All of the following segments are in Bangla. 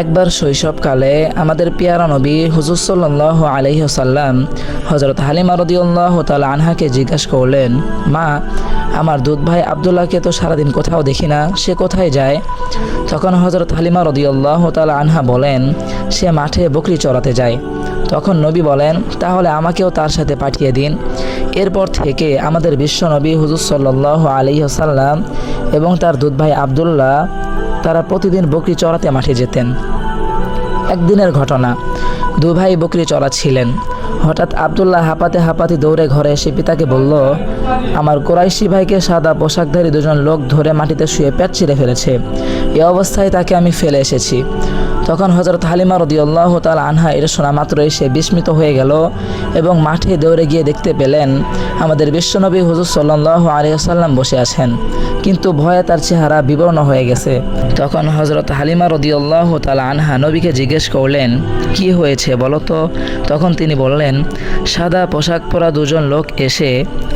একবার শৈশবকালে আমাদের পিয়ারা নবী হুজুর সাল্লাহ আলহিহসাল্লাম হজরত হালিমা রদিউল্লাহ তাল আনহাকে জিজ্ঞাসা করলেন, মা, আমার দুধ ভাই আবদুল্লাহকে তো সারাদিন কোথাও দেখি না, সে কোথায় যায়? তখন হজরত হালিমা রদিউল্লাহ তাল আনহা বলেন, সে মাঠে বকরি চড়াতে যায়। তখন নবী বলেন, তাহলে আমাকেও তার সাথে পাঠিয়ে দিন। এরপর থেকে আমাদের বিশ্ব নবী হুজুর সাল্লাহ আলহিহসাল্লাম এবং তার দুধ ভাই আবদুল্লাহ তারা প্রতিদিন বকরি চড়াতে মাঠে যেতেন। একদিনের ঘটনা, দু ভাই বকরি চড়াচ্ছিলেন। হঠাৎ আবদুল্লাহ হাঁপাতে হাঁপাতে দৌড়ে ঘরে এসে পিতাকে বলল, আমার কোরাইশি ভাইকে সাদা পোশাকধারী দুজন লোক ধরে মাটিতে শুয়ে পেট ছিঁড়ে ফেলেছে। এ অবস্থায় তাকে আমি ফেলে এসেছি। তখন হজরত হালিমা রদিউল্লাহ তাল আনহা এটা শোনা মাত্রই সে বিস্মিত হয়ে গেল এবং মাঠে দৌড়ে গিয়ে দেখতে পেলেন আমাদের বিশ্বনবী হুজুর সাল্লাহ আলিয়াল্লাম বসে আছেন। কিন্তু ভয়ে তার চেহারা বিবর্ণ হয়ে গেছে। তখন হজরত হালিমা রদিউল্লাহ তাল আনহা নবীকে জিজ্ঞেস করলেন, কি হয়েছে বলো তো? তখন তিনি বললেন, সাদা পোশাক পরা দুজন লোক এসে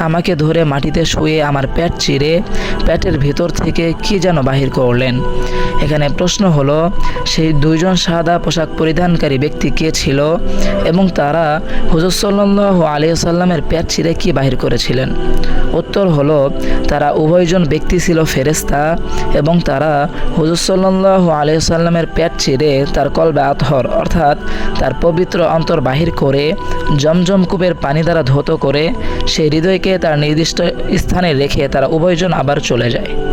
আমাকে ধরে মাটিতে শুয়ে আমার পেট চিরে পেটের ভিতর থেকে কি যেন বাহির করলেন? এখানে প্রশ্ন হলো, সেই দুইজন সাদা পোশাক পরিধানকারী ব্যক্তি কে ছিল এবং তারা হুজুর সাল্লাহ আলিয়াল্লামের পেট ছিঁড়ে কি বাহির করেছিলেন? উত্তর হলো, তারা উভয়জন ব্যক্তি ছিল ফেরেস্তা এবং তারা হুজুর সাল্লাহ আলিয়াল্লামের পেট ছিঁড়ে তার কলবে আতহর, অর্থাৎ তার পবিত্র অন্তর বাহির করে, জমজম কূপের পানি দ্বারা ধৌত করে, সেই হৃদয়কে তার নির্দিষ্ট স্থানে রেখে তারা উভয়জন আবার চলে যায়।